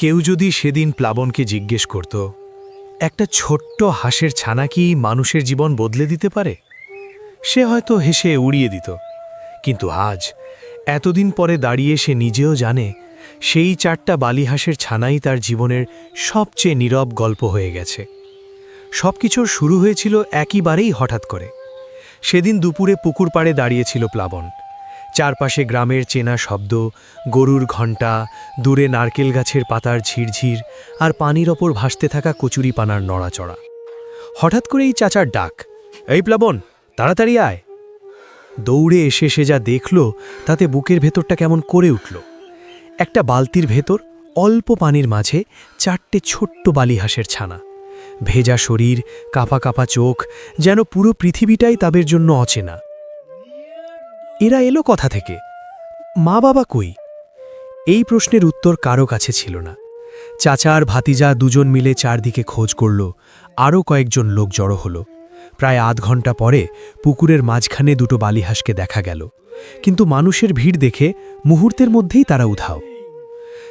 কেউ যদি সেদিন প্লাবনকে জিজ্ঞেস করত, একটা ছোট্ট হাঁসের ছানা কি মানুষের জীবন বদলে দিতে পারে? সে হয়তো হেসে উড়িয়ে দিত। কিন্তু আজ, এতদিন পরে দাঁড়িয়ে সে নিজেও জানে, সেই চারটা বালি বালিহাঁসের ছানাই তার জীবনের সবচেয়ে নীরব গল্প হয়ে গেছে। সব কিছুর শুরু হয়েছিল একইবারেই হঠাৎ করে। সেদিন দুপুরে পুকুর পাড়ে দাঁড়িয়েছিল প্লাবন। চারপাশে গ্রামের চেনা শব্দ, গরুর ঘণ্টা, দূরে নারকেল গাছের পাতার ঝিরঝির আর পানির ওপর ভাসতে থাকা কচুরি পানার নড়াচড়া। হঠাৎ করেই চাচার ডাক, এই প্লাবন, তাড়াতাড়ি আয়। দৌড়ে এসে সে যা দেখল, তাতে বুকের ভেতরটা কেমন করে উঠল। একটা বালতির ভেতর অল্প পানির মাঝে চারটে ছোট্ট বালিহাঁসের ছানা। ভেজা শরীর, কাপা কাপা চোখ, যেন পুরো পৃথিবীটাই তাদের জন্য অচেনা। এরা এলো কথা থেকে। মা বাবা কই? এই প্রশ্নের উত্তর কারও কাছে ছিল না। চাচা আর ভাতিজা দুজন মিলে চারদিকে খোঁজ করল আরও কয়েকজন লোক জড়ো হলো। প্রায় আধ ঘণ্টা পরে পুকুরের মাঝখানে দুটো বালিহাঁসকে দেখা গেল। কিন্তু মানুষের ভিড় দেখে মুহূর্তের মধ্যেই তারা উধাও।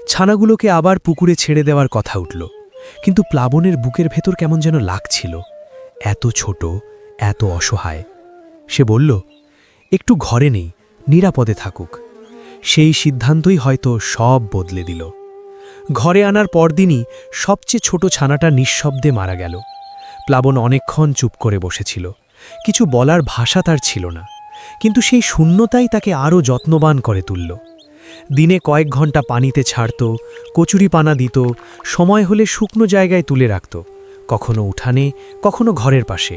ছানাগুলোকে আবার পুকুরে ছেড়ে দেওয়ার কথা উঠল, কিন্তু প্লাবনের বুকের ভেতর কেমন যেন লাগছিল। এত ছোট, এত অসহায়। সে বলল একটু ঘরে নেই, নিরাপদে থাকুক। সেই সিদ্ধান্তই হয়তো সব বদলে দিল। ঘরে আনার পরদিনই সবচেয়ে ছোট ছানাটা নিঃশব্দে মারা গেল। প্লাবন অনেকক্ষণ চুপ করে বসেছিল। কিছু বলার ভাষা তার ছিল না, কিন্তু সেই শূন্যতাই তাকে আরও যত্নবান করে তুলল। দিনে কয়েক ঘণ্টা পানিতে ছাড়ত, কচুরি পানা দিত, সময় হলে শুকনো জায়গায় তুলে রাখত, কখনো উঠানে, কখনো ঘরের পাশে।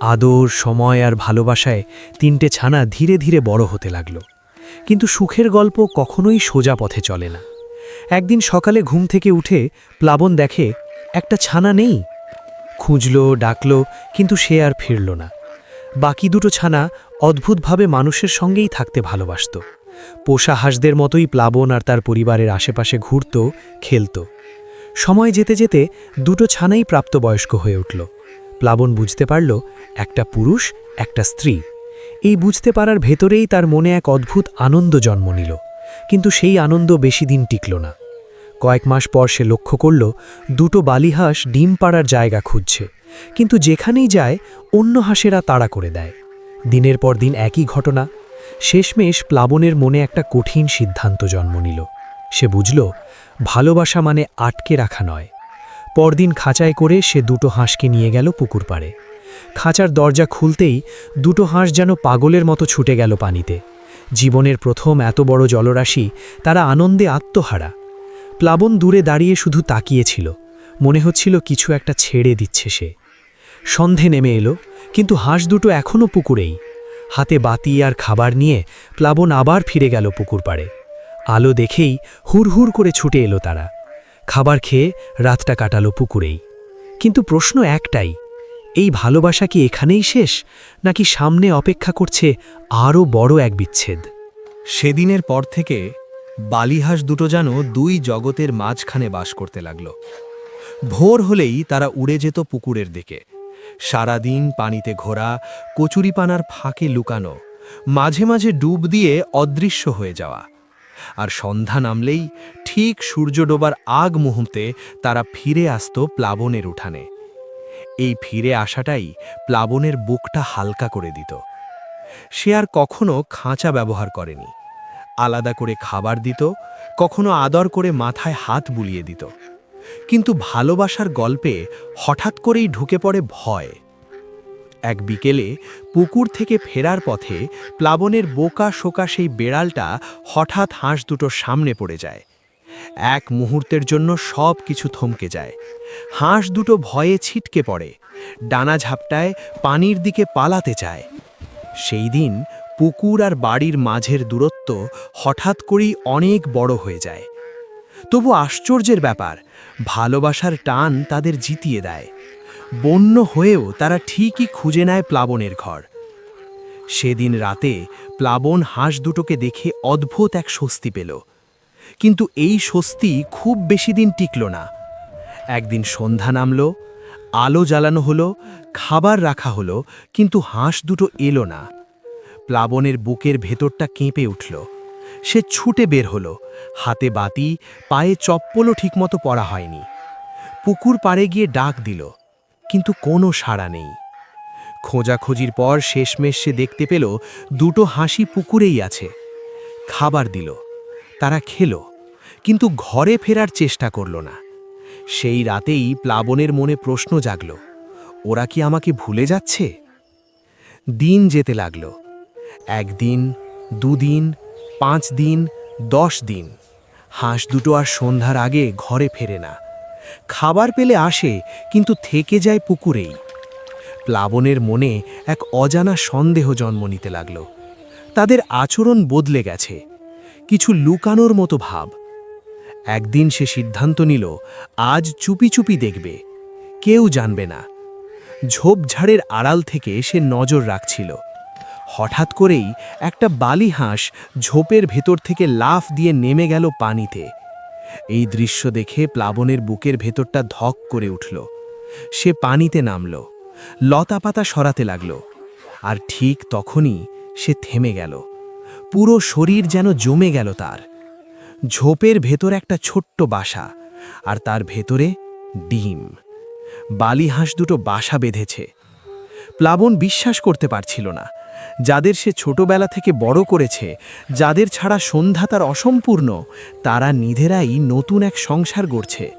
আদর, সময় আর ভালোবাসায় তিনটে ছানা ধীরে ধীরে বড় হতে লাগল। কিন্তু সুখের গল্প কখনোই সোজা পথে চলে না। একদিন সকালে ঘুম থেকে উঠে প্লাবন দেখে একটা ছানা নেই। খুঁজল, ডাকল, কিন্তু সে আর ফিরল না। বাকি দুটো ছানা অদ্ভুতভাবে মানুষের সঙ্গেই থাকতে ভালোবাসত। পোষা হাঁসদের মতোই প্লাবন আর তার পরিবারের আশেপাশে ঘুরত, খেলত। সময় যেতে যেতে দুটো ছানাই প্রাপ্তবয়স্ক হয়ে উঠল। প্লাবন বুঝতে পারল, একটা পুরুষ, একটা স্ত্রী। এই বুঝতে পারার ভেতরেই তার মনে এক অদ্ভুত আনন্দ জন্ম নিল, কিন্তু সেই আনন্দ বেশি দিন টিকল না। কয়েক মাস পর সে লক্ষ্য করল, দুটো বালিহাঁস ডিম পাড়ার জায়গা খুঁজছে, কিন্তু যেখানেই যায়, অন্য হাঁসেরা তাড়া করে দেয়। দিনের পর দিন একই ঘটনা। শেষমেশ প্লাবনের মনে একটা কঠিন সিদ্ধান্ত জন্ম নিল। সে বুঝল, ভালোবাসা মানে আটকে রাখা নয়। পরদিন খাঁচায় করে সে দুটো হাঁসকে নিয়ে গেল পুকুর পাড়ে। খাঁচার দরজা খুলতেই দুটো হাঁস যেন পাগলের মতো ছুটে গেল পানিতে। জীবনের প্রথম এত বড় জলরাশি তারা আনন্দে আত্মহারা। প্লাবন দূরে দাঁড়িয়ে শুধু তাকিয়েছিল, মনে হচ্ছিল কিছু একটা ছেড়ে দিচ্ছে সে। সন্ধে নেমে এলো, কিন্তু হাঁস দুটো এখনও পুকুরেই। হাতে বাতি আর খাবার নিয়ে প্লাবন আবার ফিরে গেল পুকুর পাড়ে। আলো দেখেই হুড়হুড় করে ছুটে এলো তারা। খাবার খেয়ে রাতটা কাটালো পুকুরেই। কিন্তু প্রশ্ন একটাই, এই ভালোবাসা কি এখানেই শেষ, নাকি সামনে অপেক্ষা করছে আরও বড় এক বিচ্ছেদ? সেদিনের পর থেকে বালিহাঁস দুটো যেন দুই জগতের মাঝখানে বাস করতে লাগল। ভোর হলেই তারা উড়ে যেত পুকুরের দিকে। সারাদিন পানিতে ঘোরা, কচুরিপানার ফাঁকে লুকানো, মাঝে মাঝে ডুব দিয়ে অদৃশ্য হয়ে যাওয়া। আর সন্ধ্যা নামলেই ঠিক সূর্য ডোবার আগ মুহূর্তে তারা ফিরে আসত প্লাবনের উঠানে। এই ফিরে আসাটাই প্লাবনের বুকটা হালকা করে দিত। সে আর কখনো খাঁচা ব্যবহার করেনি। আলাদা করে খাবার দিত, কখনো আদর করে মাথায় হাত বুলিয়ে দিত। কিন্তু ভালোবাসার গল্পে হঠাৎ করেই ঢুকে পড়ে ভয়। এক বিকেলে পুকুর থেকে ফেরার পথে প্লাবনের বোকা শোকা সেই বেড়ালটা হঠাৎ হাঁস দুটোর সামনে পড়ে যায়। এক মুহূর্তের জন্য সব কিছু থমকে যায়। হাঁস দুটো ভয়ে ছিটকে পড়ে। ডানা ঝাপটায় পানির দিকে পালাতে চায়। সেই দিন পুকুর আর বাড়ির মাঝের দূরত্ব হঠাৎ করেই অনেক বড় হয়ে যায়। তবু আশ্চর্যের ব্যাপার, ভালোবাসার টান তাদের জিতিয়ে দেয়। বন্য হয়েও তারা ঠিকই খুঁজে নেয় প্লাবনের ঘর। সেদিন রাতে প্লাবন হাঁস দুটোকে দেখে অদ্ভুত এক স্বস্তি পেল। কিন্তু এই স্বস্তি খুব বেশি দিন টিকল না। একদিন সন্ধ্যা নামল, আলো জ্বালানো হলো, খাবার রাখা হলো, কিন্তু হাঁস দুটো এলো না। প্লাবনের বুকের ভেতরটা কেঁপে উঠল। সে ছুটে বের হলো, হাতে বাতি, পায়ে চপ্পলও ঠিকমতো পরা হয়নি। পুকুর পাড়ে গিয়ে ডাক দিল, কিন্তু কোনো সাড়া নেই। খোঁজাখুঁজির পর শেষমেশ সে দেখতে পেল, দুটো হাসি পুকুরেই আছে। খাবার দিল। তারা খেলো, কিন্তু ঘরে ফেরার চেষ্টা করল না। সেই রাতেই প্লাবনের মনে প্রশ্ন জাগল, ওরা কি আমাকে ভুলে যাচ্ছে? দিন যেতে লাগল, একদিন, দুদিন, পাঁচ দিন, দশ দিন, হাঁস দুটো আর সন্ধ্যার আগে ঘরে ফেরে না। খাবার পেলে আসে, কিন্তু থেকে যায় পুকুরেই। প্লাবনের মনে এক অজানা সন্দেহ জন্ম নিতে লাগল, তাদের আচরণ বদলে গেছে। কিছু লুকানোর মতো ভাব। একদিন সে সিদ্ধান্ত নিল, আজ চুপি চুপি দেখবে, কেউ জানবে না। ঝোপঝাড়ের আড়াল থেকে সে নজর রাখছিল। হঠাৎ করেই একটা বালি হাঁস ঝোপের ভেতর থেকে লাফ দিয়ে নেমে গেল পানিতে। এই দৃশ্য দেখে প্লাবনের বুকের ভেতরটা ধক করে উঠল। সে পানিতে নামল, লতাপাতা সরাতে লাগল, আর ঠিক তখনই সে থেমে গেল। পুরো শরীর যেন জমে গেল তার। ঝোপের ভেতর একটা ছোট্ট বাসা, আর তার ভেতরে ডিম। বালি হাঁস দুটো বাসা বেঁধেছে। প্লাবন বিশ্বাস করতে পারছিল না। যাদের সে ছোটবেলা থেকে বড় করেছে, যাদের ছাড়া সন্ধ্যা তার অসম্পূর্ণ, তারা নিধেরাই নতুন এক সংসার গড়ছে।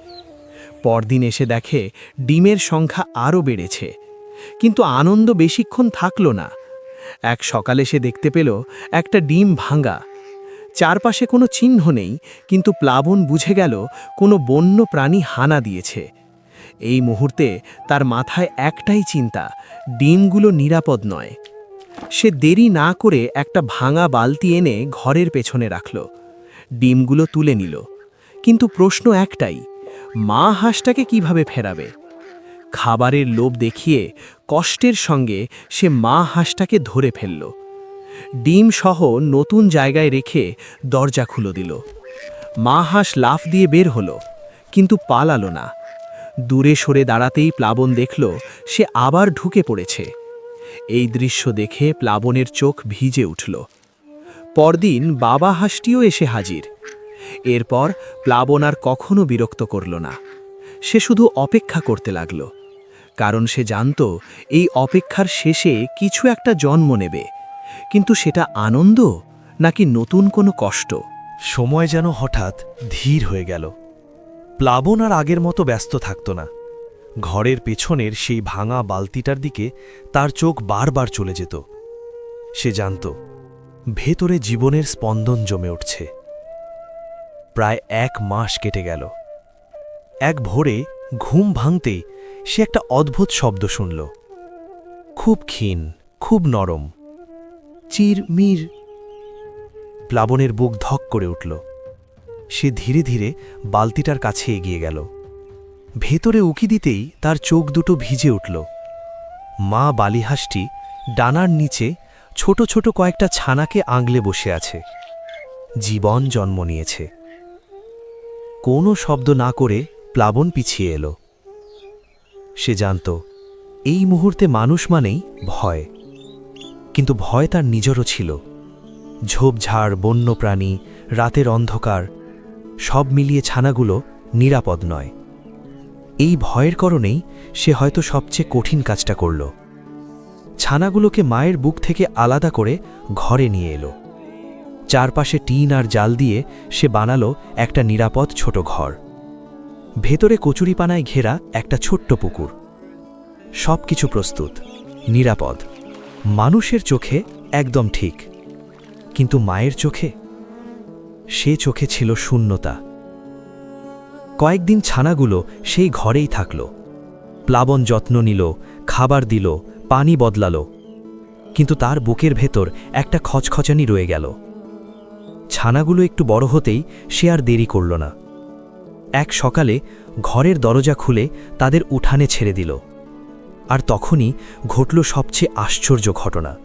পরদিন এসে দেখে ডিমের সংখ্যা আরও বেড়েছে। কিন্তু আনন্দ বেশিক্ষণ থাকল না। এক সকালে সে দেখতে পেল একটা ডিম ভাঙা। চারপাশে কোনো চিহ্ন নেই, কিন্তু প্লাবন বুঝে গেল কোনো বন্য প্রাণী হানা দিয়েছে। এই মুহূর্তে তার মাথায় একটাই চিন্তা, ডিমগুলো নিরাপদ নয়। সে দেরি না করে একটা ভাঙা বালতি এনে ঘরের পেছনে রাখল। ডিমগুলো তুলে নিল। কিন্তু প্রশ্ন একটাই, মা হাঁসটাকে কীভাবে ফেরাবে? খাবারের লোভ দেখিয়ে কষ্টের সঙ্গে সে মা হাঁসটাকে ধরে ফেলল। ডিম সহ নতুন জায়গায় রেখে দরজা খুলে দিল। মা হাঁস লাফ দিয়ে বের হলো, কিন্তু পালালো না। দূরে সরে দাঁড়াতেই প্লাবন দেখল সে আবার ঢুকে পড়েছে। এই দৃশ্য দেখে প্লাবনের চোখ ভিজে উঠল। পরদিন বাবা হাঁসটিও এসে হাজির। এরপর প্লাবন আর কখনো বিরক্ত করল না। সে শুধু অপেক্ষা করতে লাগল। কারণ সে জানত এই অপেক্ষার শেষে কিছু একটা জন্ম নেবে। কিন্তু সেটা আনন্দ নাকি নতুন কোনো কষ্ট? সময় যেন হঠাৎ ধীর হয়ে গেল। প্লাবন আর আগের মতো ব্যস্ত থাকত না। ঘরের পেছনের সেই ভাঙা বালতিটার দিকে তার চোখ বারবার চলে যেত। সে জানত, ভেতরে জীবনের স্পন্দন জমে উঠছে। প্রায় এক মাস কেটে গেল। এক ভোরে ঘুম ভাঙতেই সে একটা অদ্ভুত শব্দ শুনল। খুব ক্ষীণ, খুব নরম। চির মির। প্লাবনের বুক ধক করে উঠল। সে ধীরে ধীরে বালতিটার কাছে এগিয়ে গেল। ভেতরে উকি দিতেই তার চোখ দুটো ভিজে উঠল। মা বালিহাঁসটি ডানার নিচে ছোট ছোট কয়েকটা ছানাকে আংলে বসে আছে। জীবন জন্ম নিয়েছে। কোনো শব্দ না করে প্লাবন পিছিয়ে এলো। সে জানত, এই মুহূর্তে মানুষ মানেই ভয়। কিন্তু ভয় তার নিজরও ছিল। ঝোপঝাড়, বন্যপ্রাণী, রাতের অন্ধকার, সব মিলিয়ে ছানাগুলো নিরাপদ নয়। এই ভয়ের কারণেই সে হয়তো সবচেয়ে কঠিন কাজটা করল। ছানাগুলোকে মায়ের বুক থেকে আলাদা করে ঘরে নিয়ে এলো। চারপাশে টিন আর জাল দিয়ে সে বানালো একটা নিরাপদ ছোট ঘর। ভেতরে কচুরিপানায় ঘেরা একটা ছোট্ট পুকুর। সব কিছু প্রস্তুত, নিরাপদ। মানুষের চোখে একদম ঠিক। কিন্তু মায়ের চোখে? সে চোখে ছিল শূন্যতা। কয়েকদিন ছানাগুলো সেই ঘরেই থাকল। প্লাবন যত্ন নিল, খাবার দিল, পানি বদলাল। কিন্তু তার বুকের ভেতর একটা খচখচানি রয়ে গেল। ছানাগুলো একটু বড় হতেই সে আর দেরি করল না। এক সকালে ঘরের দরজা খুলে তাদের উঠানে ছেড়ে দিল। আর তখনই ঘটল সবচেয়ে আশ্চর্য ঘটনা।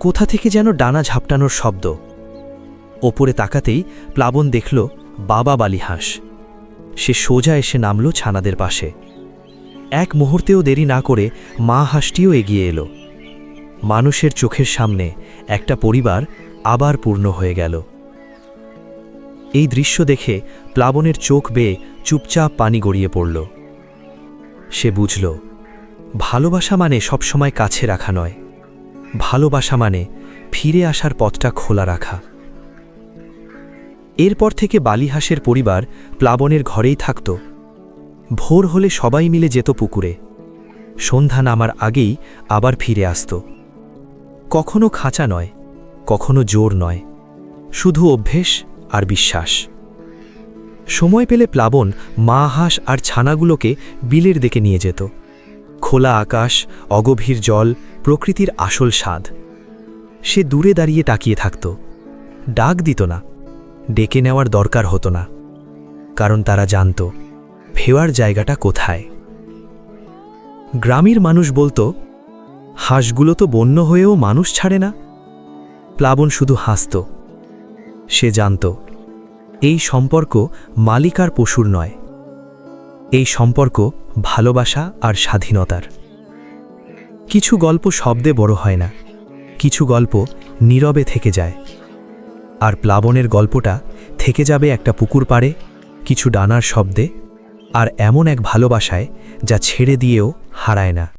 কোথা থেকে যেন ডানা ঝাপটানোর শব্দ। ওপরে তাকাতেই প্লাবন দেখল বাবা বালি হাঁস সে সোজা এসে নামল ছানাদের পাশে। এক মুহূর্তেও দেরি না করে মা হাঁসটিও এগিয়ে এলো। মানুষের চোখের সামনে একটা পরিবার আবার পূর্ণ হয়ে গেল। এই দৃশ্য দেখে প্লাবনের চোখ বেয়ে চুপচাপ পানি গড়িয়ে পড়ল। সে বুঝল, ভালোবাসা মানে সবসময় কাছে রাখা নয়। ভালোবাসা মানে ফিরে আসার পথটা খোলা রাখা। এরপর থেকে বালিহাসের পরিবার প্লাবনের ঘরেই থাকত। ভোর হলে সবাই মিলে যেত পুকুরে। সন্ধ্যা নামার আগেই আবার ফিরে আসত। কখনো খাঁচা নয়, কখনো জোর নয়। শুধু অভ্যেস আর বিশ্বাস। সময় পেলে প্লাবন মা হাঁস আর ছানাগুলোকে বিলের দিকে নিয়ে যেত। খোলা আকাশ, অগভীর জল, প্রকৃতির আসল স্বাদ। সে দূরে দাঁড়িয়ে তাকিয়ে থাকত। ডাক দিত না। ডেকে নেওয়ার দরকার হতো না। কারণ তারা জানত, ফেওয়ার জায়গাটা কোথায়। গ্রামের মানুষ বলতো, হাঁসগুলো তো বন্য হয়েও মানুষ ছাড়ে না। প্লাবন শুধু হাসত। সে জানত, এই সম্পর্ক মালিকার পশুর নয়। এই সম্পর্ক ভালোবাসা আর স্বাধীনতার। কিছু গল্প শব্দে বড় হয় না, কিছু গল্প নীরবে থেকে যায়। আর প্লাবনের গল্পটা থেকে যাবে একটা পুকুর পাড়ে, কিছু ডানার শব্দে, আর এমন এক ভালোবাসায় যা ছেড়ে দিয়েও হারায় না।